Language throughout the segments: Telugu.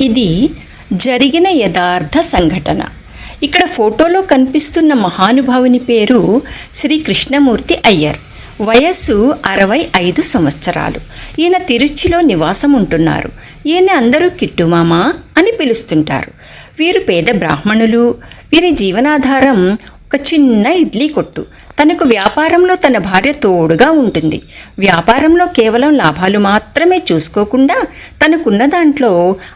ఇది జరిగిన యథార్థ సంఘటన. ఇక్కడ ఫోటోలో కనిపిస్తున్న మహానుభావుని పేరు శ్రీ కృష్ణమూర్తి అయ్యర్. వయస్సు అరవై ఐదు సంవత్సరాలు. ఈయన తిరుచిలో నివాసం ఉంటున్నారు ఈయన అందరూ కిట్టుమామ అని పిలుస్తుంటారు. వీరు పేద బ్రాహ్మణులు. వీరి జీవనాధారం ఒక చిన్న ఇడ్లీ కొట్టు. తనకు వ్యాపారంలో తన భార్య తోడుగా ఉంటుంది. వ్యాపారంలో కేవలం లాభాలు మాత్రమే చూసుకోకుండా తనకున్న దాంట్లో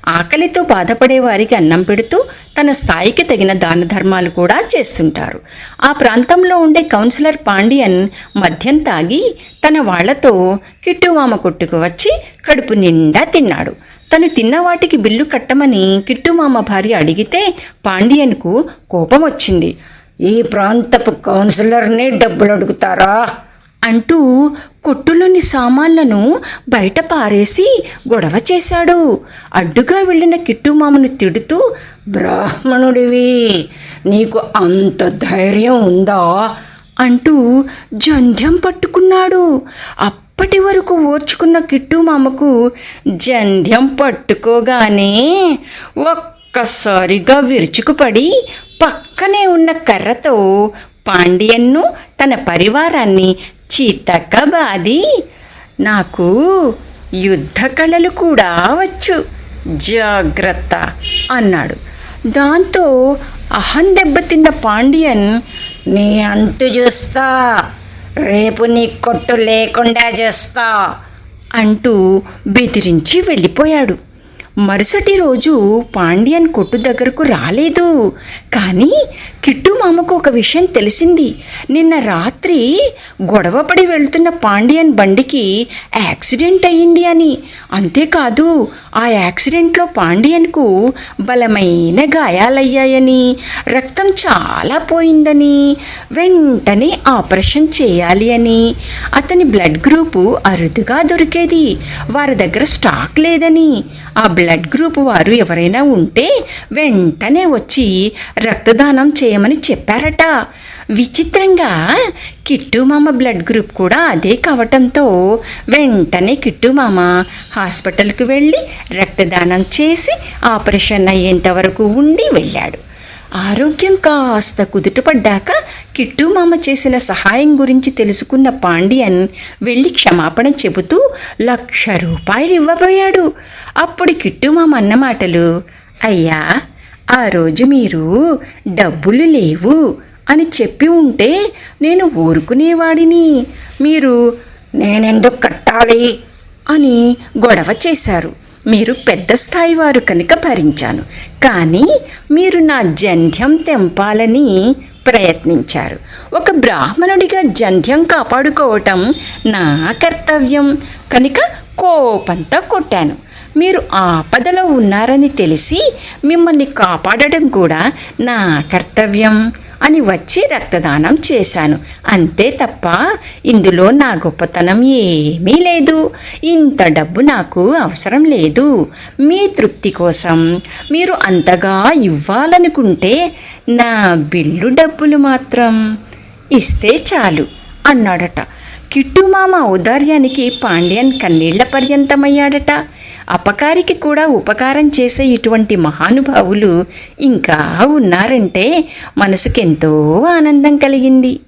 ఆకలితో బాధపడే వారికి అన్నం పెడుతూ తన స్థాయికి తగిన దాన ధర్మాలు కూడా చేస్తుంటారు. ఆ ప్రాంతంలో ఉండే కౌన్సిలర్ పాండియన్ మద్యం తాగి తన వాళ్ళతో కిట్టుమామ కొట్టుకు వచ్చి కడుపు నిండా తిన్నాడు. తను తిన్న వాటికి బిల్లు కట్టమని కిట్టుమామ భార్య అడిగితే పాండియన్కు కోపం వచ్చింది. ఈ ప్రాంతపు కౌన్సిలర్ని డబ్బులు అడుగుతారా? అంటూ కొట్టులోని సామాన్లను బయట పారేసి గొడవ చేశాడు. అడ్డుగా వెళ్ళిన కిట్టుమామను తిడుతూ బ్రాహ్మణుడివి నీకు అంత ధైర్యం ఉందా? అంటూ జంధ్యం పట్టుకున్నాడు. అప్పటి వరకు ఓర్చుకున్న కిట్టు మామకు జంధ్యం పట్టుకోగానే ఒక్కసారిగా విరుచుకుపడి పక్కనే ఉన్న కర్రతో పాండియన్ను తన పరివారాన్ని చితక బాది. నాకు యుద్ధ కళలు కూడా వచ్చు. జాగ్రత్త అన్నాడు. దాంతో అహం దెబ్బతిన్న పాండియన్ నీ అంతు చూస్తా. రేపు నీ కొట్టు లేకుండా చేస్తా అంటూ బెదిరించి వెళ్ళిపోయాడు. మరుసటి రోజు పాండ్యన్ కొట్టు దగ్గరకు రాలేదు. కానీ కిట్టు మామకు ఒక విషయం తెలిసింది. నిన్న రాత్రి గొడవపడి వెళ్తున్న పాండ్యన్ బండికి యాక్సిడెంట్ అయ్యింది అని. అంతేకాదు ఆ యాక్సిడెంట్లో పాండ్యన్కు బలమైన గాయాలయ్యాయని రక్తం చాలా పోయిందని వెంటనే ఆపరేషన్ చేయాలి అని. అతని బ్లడ్ గ్రూపు అరుదుగా దొరికేది వారి దగ్గర స్టాక్ లేదని. ఆ బ్లడ్ గ్రూప్ వారు ఎవరైనా ఉంటే వెంటనే వచ్చి రక్తదానం చేయమని చెప్పారట. విచిత్రంగా కిట్టు మామ బ్లడ్ గ్రూప్ కూడా అదే కావటంతో వెంటనే కిట్టు మామ హాస్పిటల్కి వెళ్ళి రక్తదానం చేసి ఆపరేషన్ అయ్యేంత వరకు ఉండి వెళ్ళాడు. ఆరోగ్యం కాస్త కుదుటపడ్డాక కిట్టు మామ చేసిన సహాయం గురించి తెలుసుకున్న పాండియన్ వెళ్ళి క్షమాపణ చెబుతూ లక్ష రూపాయలు ఇవ్వబోయాడు అప్పుడు కిట్టు మామ అన్న మాటలు అయ్యా ఆ రోజు మీరు డబ్బులు లేవు అని చెప్పి ఉంటే నేను ఊరుకునేవాడిని. మీరు నేనెందుకు కట్టాలి? అని గొడవ చేశారు. మీరు పెద్ద స్థాయి వారు కనుక భరించాను. కానీ మీరు నా జంధ్యం తెంపాలని ప్రయత్నించారు. ఒక బ్రాహ్మణుడిగా జంధ్యం కాపాడుకోవటం నా కర్తవ్యం. కనుక కోపంతో కొట్టాను. మీరు ఆపదలో ఉన్నారని తెలిసి మిమ్మల్ని కాపాడడం కూడా నా కర్తవ్యం. అని వచ్చి రక్తదానం చేశాను. అంతే తప్ప ఇందులో నా గొప్పతనం ఏమీ లేదు. ఇంత డబ్బు నాకు అవసరం లేదు. మీ తృప్తి కోసం మీరు అంతగా ఇవ్వాలనుకుంటే నా బిల్లు డబ్బులు మాత్రం ఇస్తే చాలు అన్నాడట. కిట్టుమామ ఔదార్యానికి పాండ్యన్ కన్నీళ్ళ పర్యంతమయ్యాడట. అపకారికి కూడా ఉపకారం చేసే ఇటువంటి మహానుభావులు ఇంకా ఉన్నారంటే మనసుకెంతో ఆనందం కలిగింది.